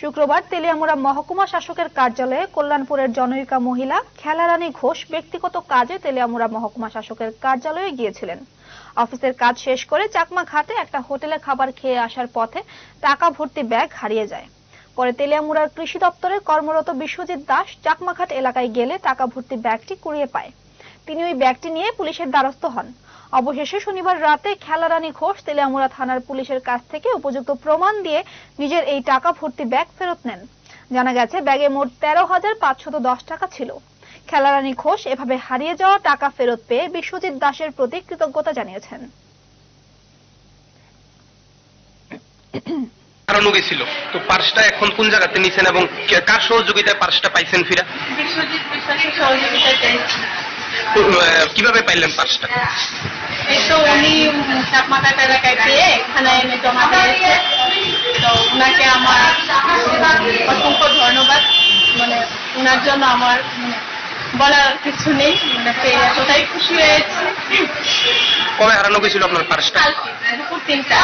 শুক্রবার তেলিয়ামুড়া মহকুমা শাসকের কার্যালয়ে কল্যাণপুরের জনৈকা মহিলা খেলারানী ঘোষ ব্যক্তিগত কাজে তেলিয়ামুড়া মহকুমা শাসকের কার্যালয়ে গিয়েছিলেন। অফিসের কাজ শেষ করে চাকমা ঘাটে একটা হোটেলে খাবার খেয়ে আসার পথে টাকা ভর্তি ব্যাগ হারিয়ে যায়। পরে তেলিয়ামুড়ার কৃষি দপ্তরে কর্মরত বিশ্বজিৎ দাস চাকমাঘাট এলাকায় গেলে টাকা ভর্তি ব্যাগটি কুড়িয়ে পায়। তিনি ওই ব্যাগটি নিয়ে পুলিশের দ্বারস্থ হন। অবশেষে শনিবার রাতে খেলারানী ঘোষ তেলিয়ামুড়া থানার পুলিশের কাছ থেকে উপযুক্ত প্রমাণ দিয়ে নিজের এই টাকা ভর্তি ব্যাগ ফেরত নেন। জানা গেছে ব্যাগে মোট তেরো হাজার পাঁচশত দশ টাকা ছিল। খেলারানী ঘোষ এভাবে হারিয়ে যাওয়া টাকা ফেরত পেয়ে বিশ্বজিৎ দাসের প্রতি কৃতজ্ঞতা জানিয়েছেন। হারানো গেছিল তো পার্সটা এখন কোন জায়গাতে নিছেন এবং কার সহযোগিতায় পার্সটা পাইছেন ফিরা? বিশ্বজিৎ বিশ্বাসের সহযোগিতায় কীভাবে পাইলেন তো উনি এলাকায় পেয়ে এনে জমা দিয়েছে। তো ওনাকে আমার অসংখ্য ধন্যবাদ। মানে ওনার জন্য আমার মানে বলার কিছু নেই। মানে পেয়ে এতটাই খুশি হয়েছে। কবে হারানো গেছিল আপনার পার্সটা দুপুর তিনটা।